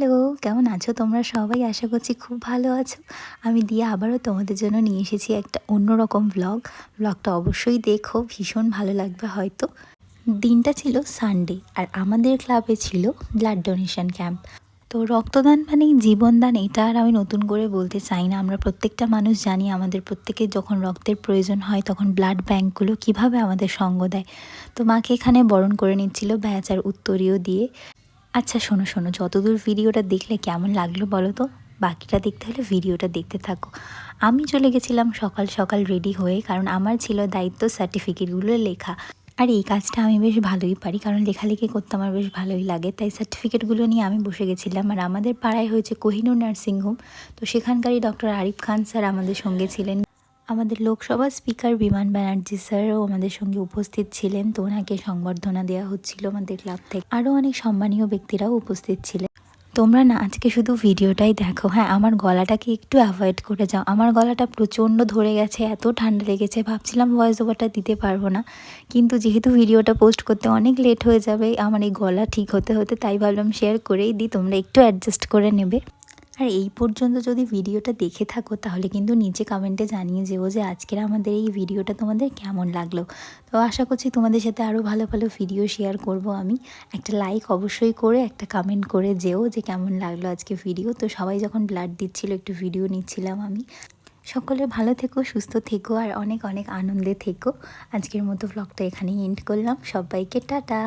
Hello, কেমন আছো তোমরা সবাই? আশা করছি খুব ভালো আছো। আমি দিয়ে আবারও তোমাদের জন্য নিয়ে এসেছি একটা অন্যরকম ব্লগ ব্লগটা অবশ্যই দেখো, ভীষণ ভালো লাগবে হয়তো। দিনটা ছিল সানডে আর আমাদের ক্লাবে ছিল ব্লাড ডোনেশন ক্যাম্প তো রক্তদান মানেই জীবনদান এটা আর আমি নতুন করে বলতে চাই না। আমরা প্রত্যেকটা মানুষ জানি আমাদের প্রত্যেকের যখন রক্তের প্রয়োজন হয়, তখন ব্লাড ব্যাঙ্কগুলো কীভাবে আমাদের সঙ্গ দেয়। তো মাকে এখানে বরণ করে নিচ্ছিল ব্যাচ আর উত্তরীয় দিয়ে। আচ্ছা শোনো শোনো, যতদূর ভিডিওটা দেখলে কেমন লাগল বলো তো? বাকিটা দেখতে হলে ভিডিওটা দেখতে থাকো। আমি চলে গেছিলাম সকাল সকাল রেডি হয়ে, কারণ আমার ছিল দায়িত্ব সার্টিফিকেটগুলো লেখা। আর এই কাজটা আমি বেশ ভালোই পারি, কারণ লেখালেখি করতে আমার বেশ ভালোই লাগে। তাই সার্টিফিকেটগুলো নিয়ে আমি বসে গেছিলাম। আর আমাদের পাড়ায় হয়েছে কোহিনুর নার্সিংহোম। তো সেখানকারই ডক্টর আরিফ খান স্যার আমাদের সঙ্গে ছিলেন। আমাদের লোকসভা স্পিকার বিমান ব্যানার্জি স্যারও আমাদের সঙ্গে উপস্থিত ছিলেন। তো ওনাকে সংবর্ধনা দেওয়া হচ্ছিল আমাদের ক্লাব থেকে। আরও অনেক সম্মানীয় ব্যক্তিরাও উপস্থিত ছিলেন। তোমরা না, আজকে শুধু ভিডিওটাই দেখো। হ্যাঁ আমার গলাটাকে একটু অ্যাভয়েড করে যাও। আমার গলাটা প্রচণ্ড ধরে গেছে, এত ঠান্ডা লেগেছে। ভাবছিলাম ভয়েস ওভারটা দিতে পারব না। কিন্তু যেহেতু ভিডিওটা পোস্ট করতে অনেক লেট হয়ে যাবে, আমার এই গলা ঠিক হতে হতে তাই ভাবলাম শেয়ার করেই দিই। তোমরা একটু অ্যাডজাস্ট করে নেবে। আর এই পর্যন্ত যদি ভিডিওটা দেখে থাকো, তাহলে কিন্তু নিচে কমেন্টে জানিয়ে যেও যে আজকের আমাদের এই ভিডিওটা তোমাদের কেমন লাগল। তো আশা করছি তোমাদের সাথে আরও ভালো ভালো ভিডিও শেয়ার করব আমি। একটা লাইক অবশ্যই করে, একটা কমেন্ট করে যেও যে কেমন লাগল আজকে ভিডিও তো সবাই যখন ব্লাড দিচ্ছিল, একটু ভিডিও নিচ্ছিলাম আমি। সকলে ভালো থেকো, সুস্থ থেকো, আর অনেক অনেক আনন্দে থেকো। আজকের মতো ব্লগটা এখানেই এন্ড করলাম। সবাইকে টাটা!